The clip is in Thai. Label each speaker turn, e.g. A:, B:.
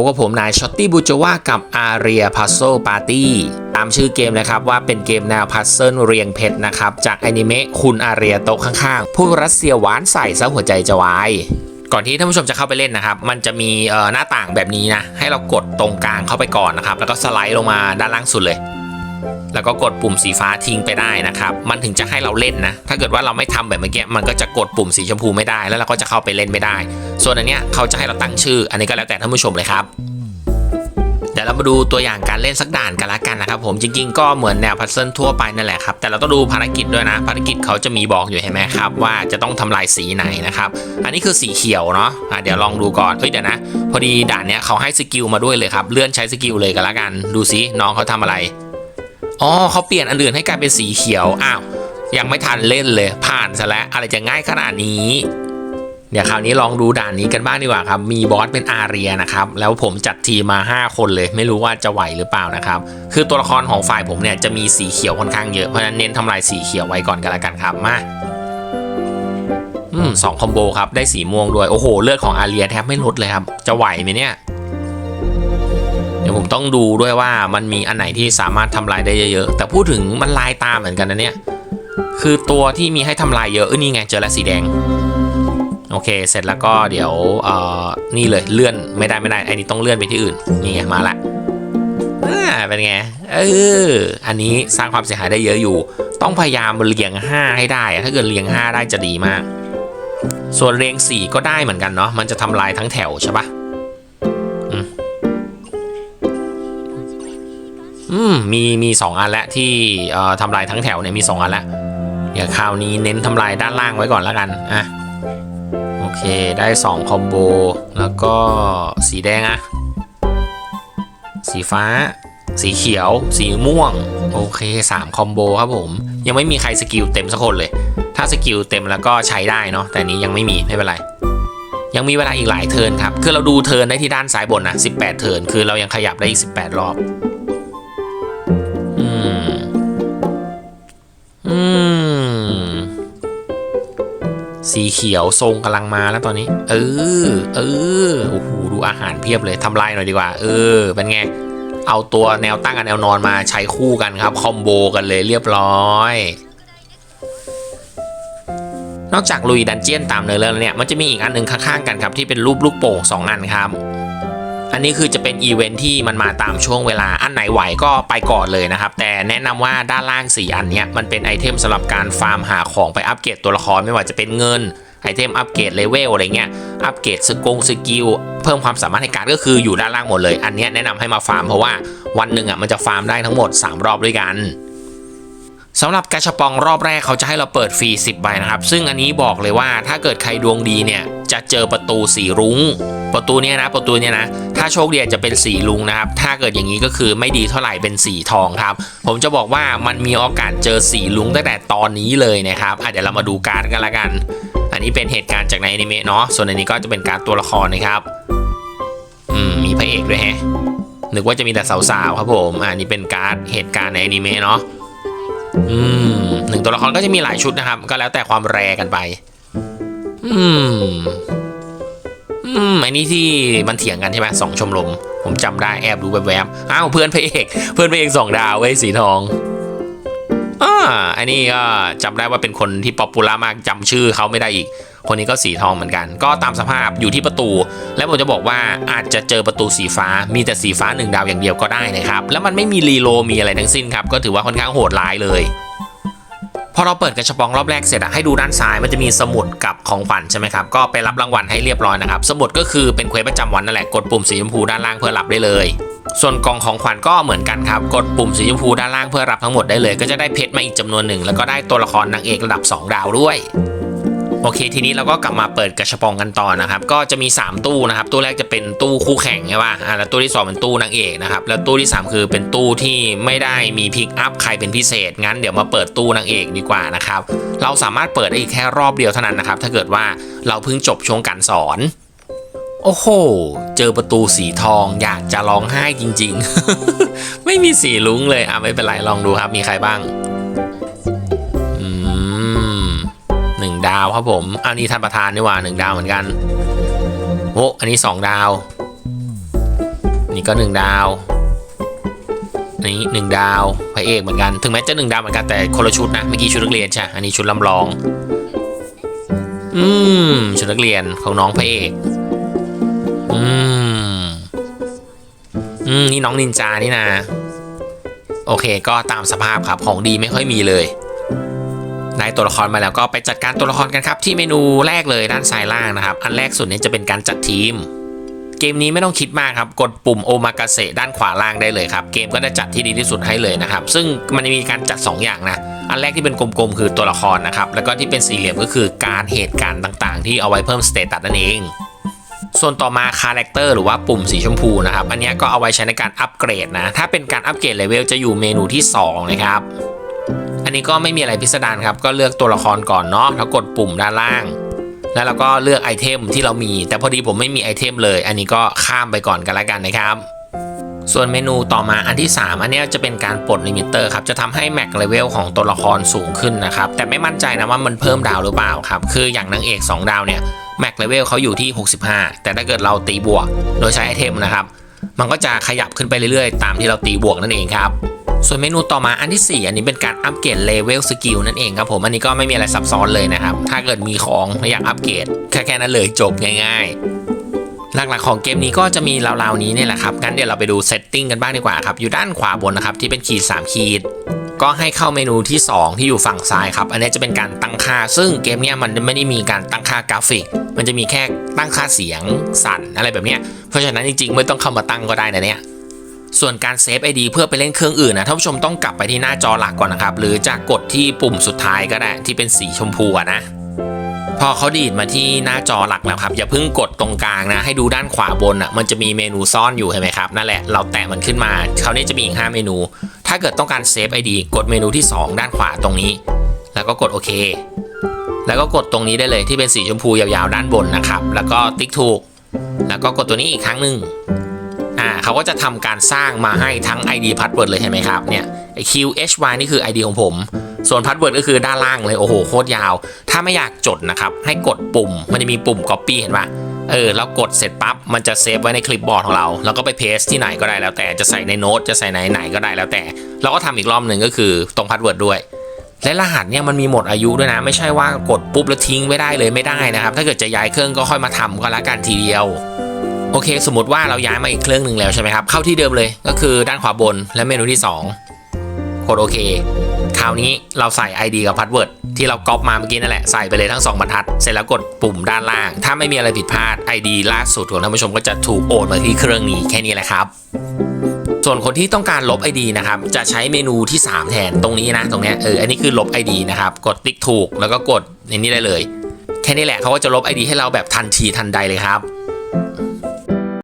A: พบกับผมนายช็อตตี้บูจว่ากับอาเรียพัซ z ซ e ปาร์ตี้ตามชื่อเกมนะครับว่าเป็นเกมแนวพัซเซิลเรียงเพชรนะครับ จากอนิเมะคุณอาเรียโต๊ะข้างๆ ผู้รัสเซียหวานใส่ซะหัวใจจะวายก่อนที่ท่านผู้ชมจะเข้าไปเล่นนะครับ มันจะมีหน้าต่างแบบนี้นะ ให้เรากดตรงกลางเข้าไปก่อนนะครับ แล้วก็สไลด์ลงมาด้านล่างสุดเลย แล้วก็กดปุ่มสีฟ้าทิ้งไปได้นะครับ มันถึงจะให้เราเล่นนะ ถ้าเกิดว่าเราไม่ทำแบบเมื่อกี้ มันก็จะกดปุ่มสีชมพูไม่ได้ แล้วเราก็จะเข้าไปเล่นไม่ได้ ส่วนอันเนี้ยเขาจะให้เราตั้งชื่อ อันนี้ก็แล้วแต่ท่านผู้ชมเลยครับเดี๋ยวเรามาดูตัวอย่างการเล่นสักด่านกันละกันนะครับผมจริงๆก็เหมือนแนวพัซเซิลทั่วไปนั่นแหละครับแต่เราต้องดูภารกิจด้วยนะ ภารกิจเขาจะมีบอกอยู่เห็นไหมครับว่าจะต้องทำลายสีไหนนะครับอันนี้คือสีเขียวเนาะะเดี๋ยวลองดูก่อนเฮ้ยเดี๋ยวนะ พอดีด่านเนี้ยเขาให้สกิลมาด้วยเลยครับเลื่อนใช้สกิลเลยกันละกัน ดูซิน้องเขาทำอะไร อ๋อเขาเปลี่ยนอันอื่นให้กลายเป็นสีเขียว อ้าว ยังไม่ทันเล่นเลย ผ่านซะแล้ว อะไรจะง่ายขนาดนี้ เดี๋ยวคราวนี้ลองดูด่านนี้กันบ้างดีกว่าครับ มีบอสเป็นอาเรียนะครับ แล้วผมจัดทีมา 5 คนเลย ไม่รู้ว่าจะไหวหรือเปล่านะครับ คือตัวละครของฝ่ายผมเนี่ยจะมีสีเขียวค่อนข้างเยอะ เพราะฉะนั้นเน้นทำลายสีเขียวไว้ก่อนกันละกันครับ มาอืมสองคอมโบครับ ได้สีม่วงด้วย โอ้โห เลือดของอาเรียแทบไม่ลดเลยครับ จะไหวไหมเนี่ย ดี๋ยวผมต้องดูด้วยว่ามันมีอันไหนที่สามารถทำลายได้เยอะๆแต่พูดถึงมันลายตาเหมือนกันนะเนี่ยคือตัวที่มีให้ทำลายเยอะเออนี่ไงเจอแล้วสีแดงโอเค เสร็จแล้วก็เดี๋ยวเอ่อนี่เลยเลื่อนไม่ได้ไม่ได้ไอ้นี่ต้องเลื่อนไปที่อื่นนี่ไงมาละอ่าเป็นไงเอออันนี้สร้างความเสียหายได้เยอะอยู่ ต้องพยายามเรียง 5 ให้ได้อะถ้าเกิดเรียง 5 ได้จะดีมาก ส่วนเรียง 4 ก็ได้เหมือนกันเนาะมันจะทำลายทั้งแถวใช่ปะอื อืมมีมีสองอันล้วที่เอ่อทำลายทั้งแถวเนี่ยมี2อันล้วเดี๋ยวคราวนี้เน้นทำลายด้านล่างไว้ก่อนแล้วกันอะโอเคได้2คอมโบแล้วก็สีแดงอะสีฟ้า สีเขียว สีม่วง โอเค3คอมโบครับผม ยังไม่มีใครสกิลเต็มสักคนเลย ถ้าสกิลเต็มแล้วก็ใช้ได้เนาะแต่นี้ยังไม่มีไม่เป็นไรยังมีเวลาอีกหลายเทิร์นครับ คือเราดูเทิร์นได้ที่ด้านซ้ายบนนะ 18 เทิร์นคือเรายังขยับได้อีก 18 รอบ สีเขียวทรงกำลังมาแล้วตอนนี้ เออ เออโอ้โหดูอาหารเพียบเลยทำลายหน่อยดีกว่า เออ เป็นไง เอาตัวแนวตั้งกับแนวนอนมาใช้คู่กันครับ คอมโบกันเลยเรียบร้อยนอกจากลุยดันเจียนตามเนื้อเรื่องแล้วเนี่ย มันจะมีอีกอันหนึ่งข้างๆกันครับ ที่เป็นรูปลูกโป่งสองอันครับ อันนี้คือจะเป็นอีเวนท์ที่มันมาตามช่วงเวลาอันไหนไหวก็ไปก่อนเลยนะครับ แต่แนะนำว่าด้านล่าง 4 อันนี้มันเป็นไอเทมสำหรับการฟาร์มหาของไปอัปเกรดตัวละครไม่ว่าจะเป็นเงินไอเทมอัปเกรดเลเวลอะไรเงี้ย อัปเกรดสกงสกิล เพิ่มความสามารถในการก็คืออยู่ด้านล่างหมดเลย อันนี้แนะนำให้มาฟาร์มเพราะว่าวันหนึ่งอะมันจะฟาร์มได้ทั้งหมด 3 รอบด้วยกัน สำหรับกาชปองรอบแรกเขาจะให้เราเปิดฟรี10ใบนะครับ ซึ่งอันนี้บอกเลยว่าถ้าเกิดใครดวงดีเนี่ยจะเจอประตูสีรุง้ง ประตูเนี้ยนะ ประตูเนี้ยนะ ถ้าโชคดีจะเป็นสีลุงนะครับ ถ้าเกิดอย่างนี้ก็คือไม่ดีเท่าไหร่เป็นสีทองครับ ผมจะบอกว่ามันมีโอกาสเจอสีลุงตั้งแต่ตอนนี้เลยนะครับอะเดี๋ยวเรามาดูการ์ดกันละกัน อันนี้เป็นเหตุการณ์จากในอนิเมะเนาะ ส่วนอันนี้ก็จะเป็นการ์ดตัวละครนะครับอืมมีพระเอกด้วยแฮะนึกว่าจะมีแต่สาวๆครับผม อ่านี่เป็นการ์ดเหตุการณ์ในอนิเมะเนาะ อืมหนึ่งตัวละครก็จะมีหลายชุดนะครับ ก็แล้วแต่ความแรกันไป อืม อืมอันนี้ที่มันเถียงกันใช่ไหมสองชมรม ผมจำได้แอบดูแวบๆ อ้าวเพื่อนพระเอก เพื่อนพระเอกสองดาวเว้ยสีทอง อ่าอันนี้ก็จำได้ว่าเป็นคนที่ป๊อปปูล่ามากจำชื่อเขาไม่ได้อีก คนนี้ก็สีทองเหมือนกัน ก็ตามสภาพอยู่ที่ประตู แล้วผมจะบอกว่าอาจจะเจอประตูสีฟ้า มีแต่สีฟ้าหนึ่งดาวอย่างเดียวก็ได้นะครับ แล้วมันไม่มีรีโลมีอะไรทั้งสิ้นครับ ก็ถือว่าค่อนข้างโหดร้ายเลยพอเราเปิดกระชับปองรอบแรกเสร็จอะให้ดูด้านซ้ายมันจะมีสมุดกับของขวัญใช่ไหมครับ ก็ไปรับรางวัลให้เรียบร้อยนะครับ สมุดก็คือเป็นเควสประจำวันนั่นแหละ กดปุ่มสีชมพูด้านล่างเพื่อรับได้เลย ส่วนกล่องของขวัญก็เหมือนกันครับ กดปุ่มสีชมพูด้านล่างเพื่อรับทั้งหมดได้เลย ก็จะได้เพชรมาอีกจำนวนหนึ่ง แล้วก็ได้ตัวละครนางเอกระดับ 2 ดาวด้วยโอเค ทีนี้เราก็กลับมาเปิดกระชปองกันต่อนะครับ ก็จะมี 3 ตู้นะครับ ตู้แรกจะเป็นตู้คู่แข่งใช่ป่ะอ่าแล้วตู้ที่ 2 เป็นตู้นางเอกนะครับ แล้วตู้ที่ 3 คือเป็นตู้ที่ไม่ได้มีพิกอัพใครเป็นพิเศษ งั้นเดี๋ยวมาเปิดตู้นางเอกดีกว่านะครับ เราสามารถเปิดได้อีกแค่รอบเดียวเท่านั้นนะครับ ถ้าเกิดว่าเราเพิ่งจบช่วงการสอน โอ้โห เจอประตูสีทองอยากจะร้องไห้จริง ๆ ไม่มีสีลุ้งเลยอะไม่เป็นไรลองดูครับมีใครบ้าง อืมหนึ่งดาวครับผม อันนี้ท่านประธานนี่ว่าหนึ่งดาวเหมือนกันโอ้อันนี้สองดาว นี้ก็หนึ่งดาว นี้หนึ่งดาวพระเอกเหมือนกัน ถึงแม้จะหนึ่งดาวเหมือนกันแต่คนละชุดนะเมื่อกี้ชุดนักเรียนใช่ อันนี้ชุดลำลอง อืมชุดนักเรียนของน้องพระเอก อืม อืม นี่น้องนินจานี่นะ โอเค ก็ตามสภาพครับ ของดีไม่ค่อยมีเลยได้ตัวละครมาแล้วก็ไปจัดการตัวละครกันครับ ที่เมนูแรกเลยด้านซ้ายล่างนะครับ อันแรกสุดนี่ยจะเป็นการจัดทีม เกมนี้ไม่ต้องคิดมากครับ กดปุ่มโอมากาเสด้านขวาล่างได้เลยครับ เกมก็จะจัดที่ดีที่สุดให้เลยนะครับ ซึ่งมันจะมีการจัด 2 อย่างนะ อันแรกที่เป็นกลมๆคือตัวละครนะครับ แล้วก็ที่เป็นสี่เหลี่ยมก็คือการเหตุการณ์ต่างๆ ที่เอาไว้เพิ่มสเตตัสนั่นเอง ส่วนต่อมาคาแรคเตอร์หรือว่าปุ่มสีชมพูนะครับ อันนี้ก็เอาไว้ใช้ในการอัปเกรดนะ ถ้าเป็นการอัปเกรดเลเวลจะอยู่เมนูที่สองนะครับ อันนี้ก็ไม่มีอะไรพิสดารครับ ก็เลือกตัวละครก่อนเนาะ แล้วกดปุ่มด้านล่าง แล้วเราก็เลือกไอเทมที่เรามี แต่พอดีผมไม่มีไอเทมเลย อันนี้ก็ข้ามไปก่อนกันละกันนะครับส่วนเมนูต่อมาอันที่ 3 อันนี้จะเป็นการปลดลิมิเตอร์ครับ จะทำให้แม็กเลเวลของตัวละครสูงขึ้นนะครับ แต่ไม่มั่นใจนะว่ามันเพิ่มดาวหรือเปล่าครับ คืออย่างนางเอก 2 ดาวเนี่ย แม็กเลเวลเขาอยู่ที่ 65 แต่ถ้าเกิดเราตีบวก โดยใช้ไอเทมนะครับ มันก็จะขยับขึ้นไปเรื่อยๆ ตามที่เราตีบวกนั่นเองครับส่วนเมนูต่อมาอันที่ 4 อันนี้เป็นการอัปเกรดเลเวลสกิลนั่นเองครับผม อันนี้ก็ไม่มีอะไรซับซ้อนเลยนะครับ ถ้าเกิดมีของอยากอัปเกรดแค่แค่นั้นเลยจบง่ายๆ หลักๆของเกมนี้ก็จะมีราวๆนี้นี่แหละครับงั้นเดี๋ยวเราไปดูเซตติ้งกันบ้างดีกว่าครับ อยู่ด้านขวาบนนะครับที่เป็นขีด 3 ขีด ก็ให้เข้าเมนูที่ 2 ที่อยู่ฝั่งซ้ายครับ อันนี้จะเป็นการตั้งค่า ซึ่งเกมนี้มันไม่ได้มีการตั้งค่ากราฟิก มันจะมีแค่ตั้งค่าเสียงสั่นอะไรแบบนี้เพราะฉะนั้นจริงๆไม่ต้องเข้ามาตั้งก็ได้นะเนี่ยส่วนการเซฟ ID เพื่อไปเล่นเครื่องอื่นนะท่านผู้ชมต้องกลับไปที่หน้าจอหลักก่อนนะครับ หรือจะกดที่ปุ่มสุดท้ายก็ได้ที่เป็นสีชมพูนะ พอเขาดีดมาที่หน้าจอหลักแล้วครับ อย่าเพิ่งกดตรงกลางนะ ให้ดูด้านขวาบนอะมันจะมีเมนูซ่อนอยู่เห็นไหมครับ นั่นแหละเราแตะมันขึ้นมาคราวนี้จะมีอีก 5 เมนู ถ้าเกิดต้องการเซฟ ID กดเมนูที่ 2 ด้านขวาตรงนี้ แล้วก็กดโอเค แล้วก็กดตรงนี้ได้เลยที่เป็นสีชมพูยาวๆด้านบนนะครับ แล้วก็ติ๊กถูก แล้วก็กดตัวนี้อีกครั้งหนึ่งอ่าเขาก็จะทำการสร้างมาให้ทั้ง ID Password เลยเห็นไหมครับเนี่ย QHY นี่คือ ID ของผม ส่วน Password ก็คือด้านล่างเลยโอ้โหโคตรยาว ถ้าไม่อยากจดนะครับ ให้กดปุ่ม มันจะมีปุ่ม Copy เห็นปะเออแล้วกดเสร็จปั๊บมันจะเซฟไว้ในคลิปบอร์ดของเรา แล้วก็ไปเพสที่ไหนก็ได้แล้วแต่จะใส่ในโน้ตจะใส่ในไหนก็ได้แล้วแต่ เราก็ทำอีกรอบหนึ่งก็คือตรง Password ด้วยและรหัสเนี่ยมันมีหมดอายุด้วยนะ ไม่ใช่ว่ากดปุ๊บแล้วทิ้งไม่ได้เลยไม่ได้นะครับ ถ้าเกิดจะย้ายเครื่องก็ค่อยมาทำก็แล้วกันทีเดียว โอเค สมมติว่าเราย้ายมาอีกเครื่องหนึ่งแล้วใช่ไหมครับเข้าที่เดิมเลยก็คือด้านขวาบนและเมนูที่ 2 กดโอเค คราวนี้เราใส่ ID กับพาสเวิร์ดที่เราก๊อปมาเมื่อกี้นั่นแหละ ใส่ไปเลยทั้ง 2 บรรทัด เสร็จแล้วกดปุ่มด้านล่าง ถ้าไม่มีอะไรผิดพลาด ID ล่าสุดของท่านผู้ชมก็จะถูกโอนมาที่เครื่องนี้แค่นี้แหละครับส่วนคนที่ต้องการลบ ID นะครับ จะใช้เมนูที่ 3 แทนตรงนี้นะ ตรงนี้เออ อันนี้คือลบ ID นะครับ กดติ๊กถูกแล้วก็กดในนี้ได้เลย แค่นี้แหละเขาก็จะลบ ID ให้เราแบบทันทีทันใดเลยครับ